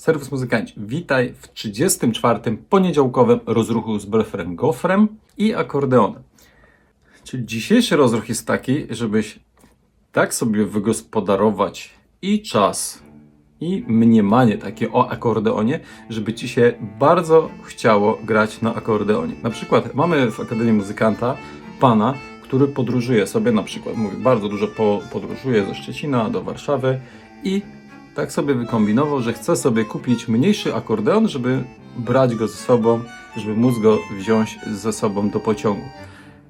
Serwus Muzykanci, witaj w 34. poniedziałkowym rozruchu z Brefrem Gofrem i akordeonem. Czyli dzisiejszy rozruch jest taki, żebyś tak sobie wygospodarować i czas, i mniemanie takie o akordeonie, żeby ci się bardzo chciało grać na akordeonie. Na przykład mamy w Akademii Muzykanta pana, który podróżuje sobie, na przykład mówi, bardzo dużo po, podróżuje ze Szczecina do Warszawy i tak sobie wykombinował, że chce sobie kupić mniejszy akordeon, żeby brać go ze sobą, żeby móc go wziąć ze sobą do pociągu.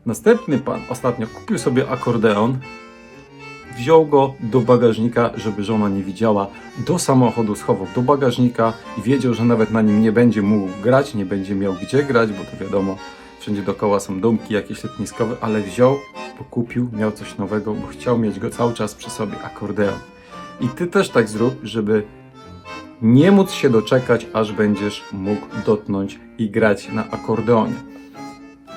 Następny pan ostatnio kupił sobie akordeon, wziął go do bagażnika, żeby żona nie widziała, do samochodu schował do bagażnika i wiedział, że nawet na nim nie będzie mógł grać, nie będzie miał gdzie grać, bo to wiadomo, wszędzie dookoła są domki jakieś letniskowe, ale wziął, bo kupił, miał coś nowego, bo chciał mieć go cały czas przy sobie, akordeon. I ty też tak zrób, żeby nie móc się doczekać, aż będziesz mógł dotknąć i grać na akordeonie.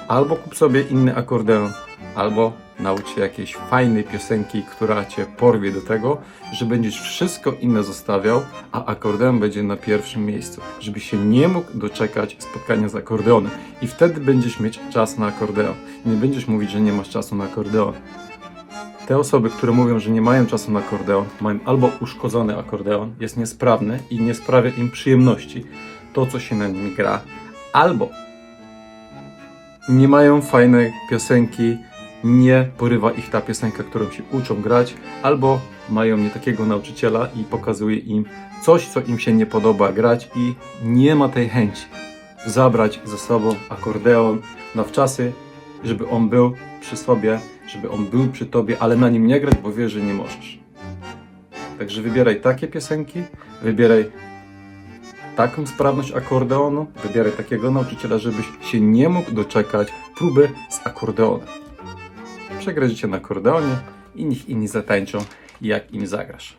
Albo kup sobie inny akordeon, albo naucz się jakiejś fajnej piosenki, która cię porwie do tego, że będziesz wszystko inne zostawiał, a akordeon będzie na pierwszym miejscu, żebyś się nie mógł doczekać spotkania z akordeonem. I wtedy będziesz mieć czas na akordeon. Nie będziesz mówić, że nie masz czasu na akordeon. Te osoby, które mówią, że nie mają czasu na akordeon, mają albo uszkodzony akordeon, jest niesprawny i nie sprawia im przyjemności. To, co się na nim gra, albo nie mają fajnej piosenki, nie porywa ich ta piosenka, którą się uczą grać, albo mają nie takiego nauczyciela i pokazuje im coś, co im się nie podoba grać i nie ma tej chęci zabrać ze sobą akordeon na wczasy, żeby on był przy sobie, żeby on był przy tobie, ale na nim nie grać, bo wiesz, że nie możesz. Także wybieraj takie piosenki, wybieraj taką sprawność akordeonu, wybieraj takiego nauczyciela, żebyś się nie mógł doczekać próby z akordeonem. Przegrać cię na akordeonie i niech inni zatańczą, jak im zagrasz.